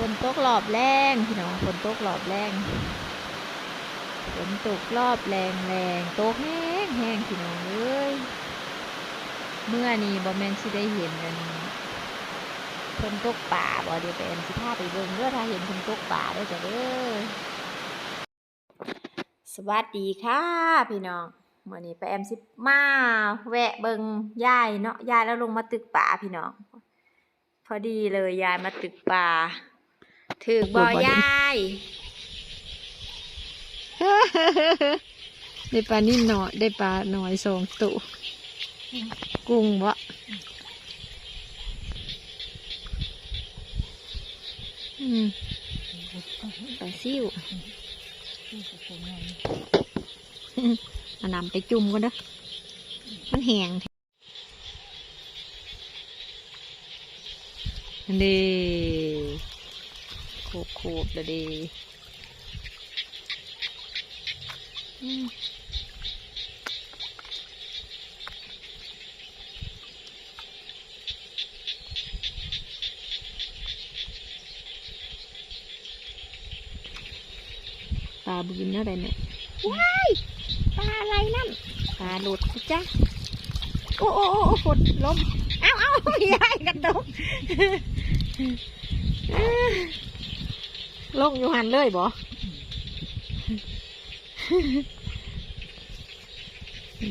ฝนตกรอบแรงพี่น้องฝนตกรอบแรงฝนตกรอบแรงแรงตกแห้งแห้งพี่น้องเอ้ยเมื่อนี้บอแมนสิได้เห็นกันฝนตกป่าบ่เดี๋ยวไปแอมสิพาไปเบิ่งเด้อถ้าเห็นฝนตกป่าเด้อจ้ะเด้อสวัสดีค่ะพี่น้องมื่อนี้ไปแอมสิมาแวะเบิงยายเนาะยายแล้วลงมาตึกป่าพี่น้องพอดีเลยยายมาตึกป่า ถือบ่อยายได้ปลานิ่หน่อยได้ปลาหน่อยสองตัวกุ้งบ่อืมปลาซิวเอานำไปจุ่มกันเด้อมันแห้งแท้อันเดี โคบโคบๆและเดีอืมปลาบืนอะไรเนี่ยว้ายปลาอะไรนั่นปลาหลุดสิจ้ะโอ้โอ้โอ้โอ้ฝนล้ม เอ้าเอ้าไม่ได้กระดก ลงอยู่หันเลยบ่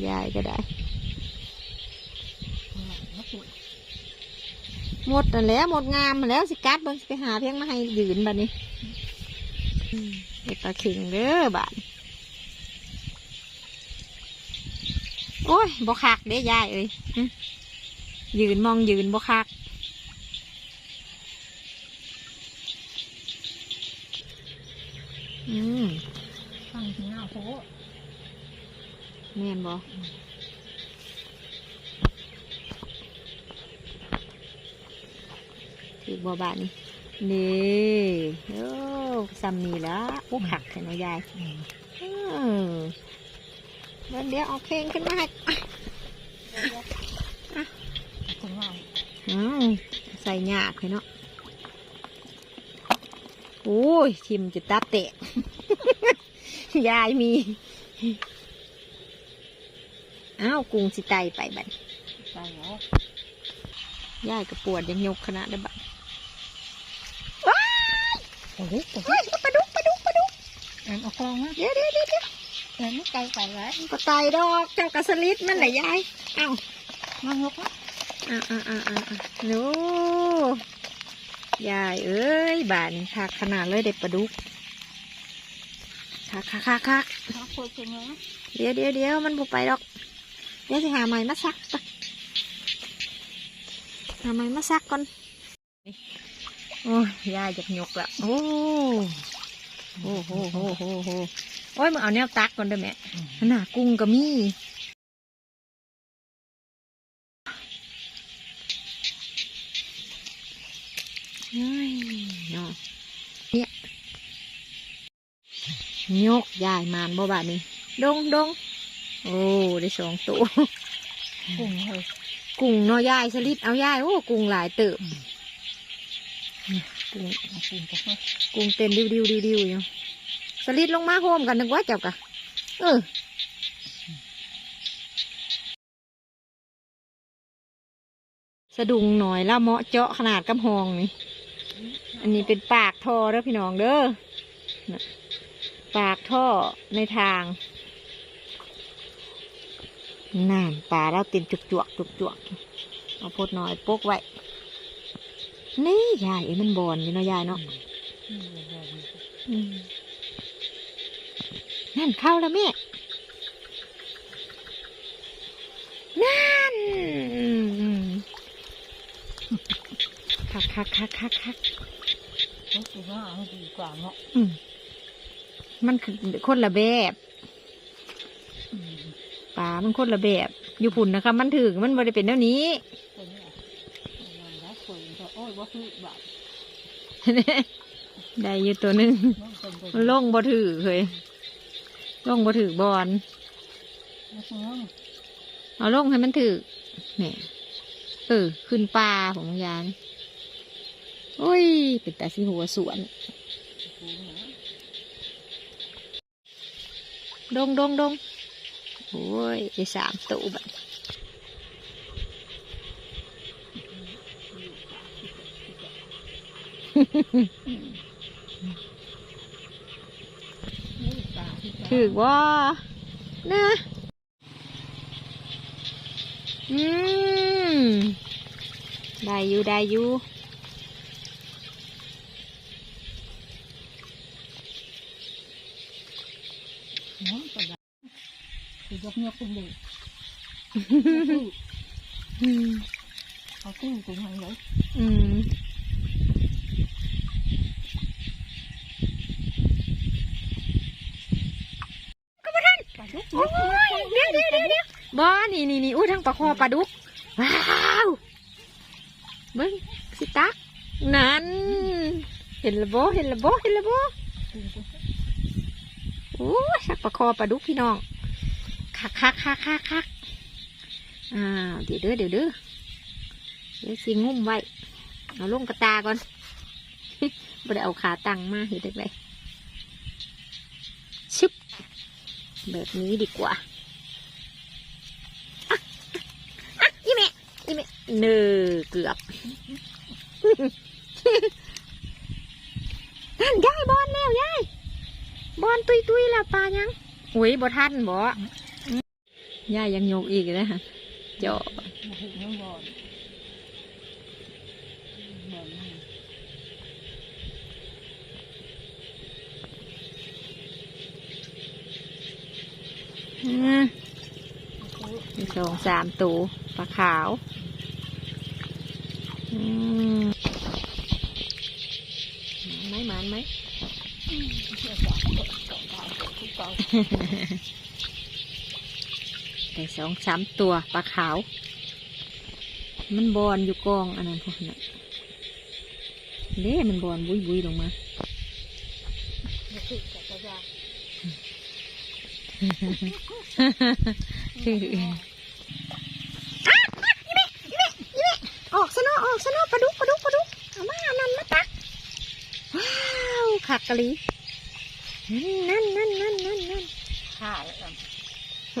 ยายก็ได้หมดแล้วหมดงามแล้วสิกัดเบิ่งสิไปหาเพียงมาให้ยืนบัดนี้เด็กปลาข็งเด้อบาดโอ้ยบ่คักเด้ยายเอ้ยยืนมองยืนบ่คัก อืม ฟังถึงเอาโพ แม่น บ่ถือบ่บาทนี่นี่โอ้ซ้ำนี่ละโอ้ขักแค่น้อยยายเดี๋ยวเดี๋ยวเอาเพลงขึ้นมาให้ใส่ยากเลยเนาะโอ้ยทิมจะตับเตะ ยายมี อ้าวกุ้งสิไตไปบัดใส่เหรอยายก็ปวดยังยกขนาดได้บัดโอ้โหโอ้โหเฮ้ยปลาดุกปลาดุกปลาดุกเอ็มเอาคลองนะเดี๋ยวเดี๋ยวเดี๋ยวเดี๋ยวเอ็มไม่ไกลไปไว้ก็ไตดอกเจ้ากระสลิดมันแหละยายเอ้ามางกนะอ่าอ่าอ่าอ่าโน้ยายเอ้ยบานคักขนาดเลยเด็ดปลาดุกคักคักคักคักเขาคุยกันนะเดี๋ยวเดี๋ยวเดี๋ยวมันบุไปดอก เดี๋ยวสิหาใหม่มาซักก่อนหาใหม่มาซักก่อนโอ้ยยายจะยกละโอ้โหโหโหโหโหโอ้ยมึงเอาแนวตักก่อนเด้อแม่หน้ากุ้งก็มีเฮ้ยเนาะเนี่ยยกยายมานบ่บาดนี้ดงดง โอ้ได้สองตัวกุ้งเลยกุ้งเนาะยายสลิดเอายายโอ้กุ้งหลายเติบเนี่ยกุ้งเอากุ้งกับเขากุ้งเต้นดิวดิวดิวดิวอยู่สลิดลงมาโฮมกันนึกว่าเจับกะเออสะดุงหน่อยละเหมาะเจาะขนาดกำหองนี่ อันนี้เป็นปากท่อเด้อพี่น้องเด้อน่ะปากท่อในทาง น่านปลาเราเต็มจุกจวกจุกจวกเอาพดหน่อยปกไว้ นี่ยายเอ้ยมันบอนอยู่เนาะยายเนาะอืมนั่นเข้าแล้วแม่ นั่นอืมคักคักคักคักคักเขาคิดว่าเอาดีกว่าเนาะอืมมันคือคนละแบบ ปลามันคนละแบบอยู่ปุ่นนะคะ มันถึงมันบริเป็นเท่านี้คนนี้เอาแล้วคุยจะโอ้ยว่าคือแบบได้อยู่ตัวหนึ่งน้องเป็นไปมันลงบ่ถือเคยลงบ่ถือบอลไม่ใช่น้องเอาลงให้มันถือเนี่ยเออขึ้นปลาของยายโอ้ยเป็นตาสิหัวสวนดงดงดง โอ้ยได้สามตัวบัดถือว่านะอืม ได้อยู่ได้อยู่ น้องปลา คือยกยกเป็นเด็กอืมเขาตู้กูมันเลยอืมปลาดุกโอ้ยเดี๋ยวเดี๋ยวเดี๋ยวเดี๋ยวบ้านี่นี่นี่อุ้ยทั้งปลาคอปลาดุก ว้าวเบิ้งสิตัก นั่น เห็นละบ่เห็นละบ่เห็นละบ่โอ้ยสักปลาคอปลาดุกพี่น้อง คักคักคักคักคักอ้าเดี๋ยวเด้อเดี๋ยวเด้อเดี๋ยวสิงุ้มไว้ เอาลงกระตาก่อนบ่ได้เอาขาตั้งมาเห็นได้ไหมชึบแบบนี้ดีกว่าอะอะอีเมะอีเมะเนอเกือบนั่นยายบอลแล้วยายบอลตุยตุยแล้วปลายังหุยบ่ทันบ่ ยายยังโยกอีกนะฮะเจาะมีสองสามตัวปลาขาวมหมานไหมหมานไหม เชื่สองสาวทุกเก่าได้สองสามตัวปลาขาว มันบอนอยู่กองอันนั้นพวกนั้นเด้มันบอนบุยบุยลงมาไม่ถึงกับกระยาคือออกซะเนาะออกซะเนาะปลาดุกปลาดุกปลาดุกเอามานนั้นมาตัก ว้าวขักกะลีนั่นนั่นนั่นนั่นนั่นฆ่าแล้ว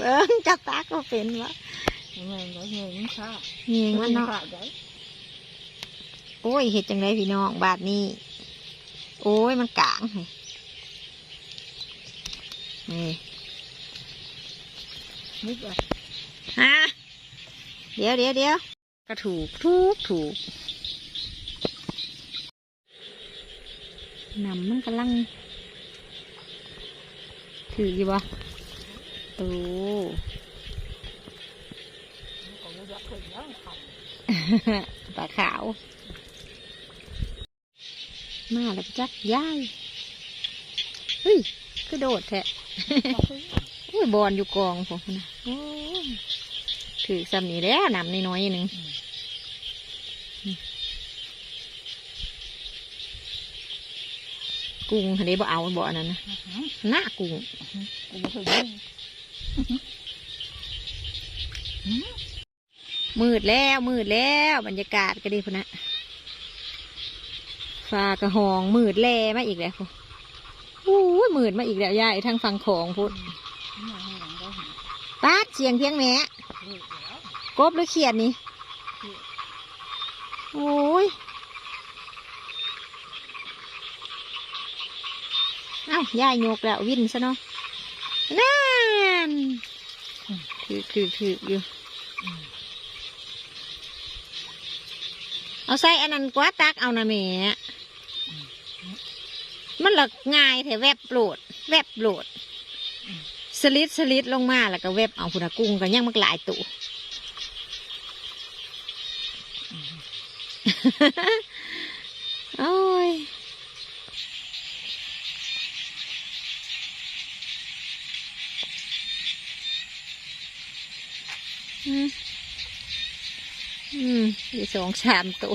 เอิงจับตาก็เป็นวะเงินแล้วเงินฆ่าเงียงมันเนาะฆ่าได้โอ้ยเห็ดจังไรพี่น้องบาทนี้ โอ้ยมันกลางนี่นิดอะฮะเดี๋ยวเดี๋ยวเดี๋ยวก็ถูกถูกถูกนำมันกำลังถืออยู่วะโอ้ของยักษ์ขึ้นแล้วขันปลาขาว มาแล้วจักย้ายเฮ้ยกระโดดแทะโอ้ยบอลอยู่กองผมนะโอ้ยถือซ้ำนี่แล้วนำน้อยๆหนึ่งกุ้งอันนี้บ่เอาบ่อันนั้นนะหน้ากุ้งกูไม่เคยยิง มืดแล้วมืดแล้วบรรยากาศก็ดีพุ่นนะฟ้ากระหองมืดแลมาอีกแล้วพุ่นโอ้ยมืดมาอีกแล้วยายทางฝั่งของพุ่นมาให้หลัดเห็นปาเสียงเพียงแม่กแล้วกบหรือเขียดนี่โอ้ยเอ้ายายโยกแล้ววินซะเนาะ นั่นถือถือถืออยู่เอาใส่อันนั้นกว่าตักเอานะแหม่มันหลักง่ายแถวแวบโหลด แวบโหลด สลิดสลิดลงมาแล้วก็แวบเอาพุนากุ้งกันยังมักหลายตัวโอ้ย อืมอืมอีสองสามตัว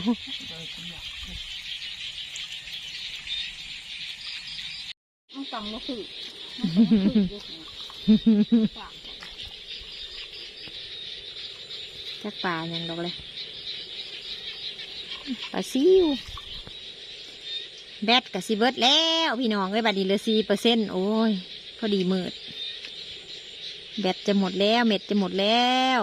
ต้องตังก็คือมันต้องคือฝากจักปลาอย่างดอกเลยปลาซิวแบตกับซีเบิร์ดแล้ว พี่น้องเอ้ยบัดนี้เหลือสี่เปอร์เซ็นต์โอ้ย พอดีมืด แบตจะหมดแล้ว เม็ดจะหมดแล้ว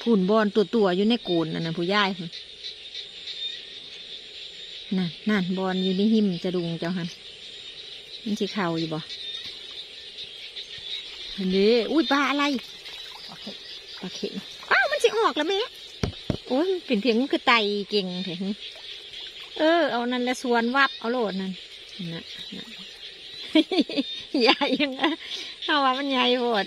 ผุ่นบอลตัวตัวๆอยู่ในกูนนั่นนะผู้ย่ายนั่นนั่นบอลอยู่ในหิมจะดุงเจ้าหันมันสิเข่าอยู่บ่อันนี้อุ้ยปลาอะไรปลาเข็งอ้าวมันสิออกแล้วแม่โอ้ยเป็นเพียงคือไตเก่งเถอะเออ เอานั่นและสวนวับเอาโหลดนั่นนะนะ ใหญ่ยังอะเอาว่ามันใหญ่โหด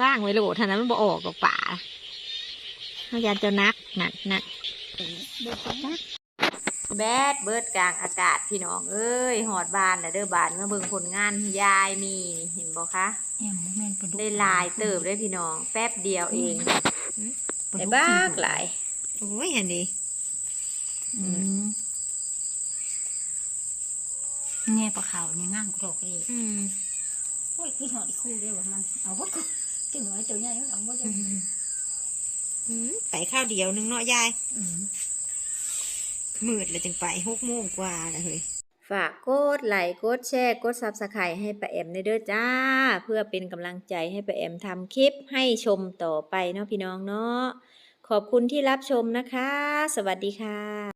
ว่างไว้โหลดเท่านั้นมันบ่ออกกับป่าเขายานเจ้านักนักนักเบิดไปนะแบดเบิดกลางอากาศพี่น้องเอ้ยหอดบานนะเด้อบานมาเบิ่งผลงานยายมีนี่เห็นบ่คะแอมบ่แม่นปลาดุกได้หลายเติบได้พี่น้อง แป๊บเดียวเองปลาได้ดุบ้ากหลายโอ้ยเห็น ปลาขาวนี่ง่างกรอกเลยอืมโอ้ยคือหอดคู่เดียวมันเอาว่าจังหน่อยตัวใหญ่มันเอาว่าจะอืมไปข้าวเดียวนึงเนาะยายอืมมืดเลยจึงไปหกโมงกว่าแล้วเฮ้ยฝากกดไลค์กดแชร์กดซับสไครต์ให้ป้าแอมในเด้อจ้า เพื่อเป็นกำลังใจให้ป้าแอมทำคลิปให้ชมต่อไปเนาะพี่น้องเนาะขอบคุณที่รับชมนะคะ สวัสดีค่ะ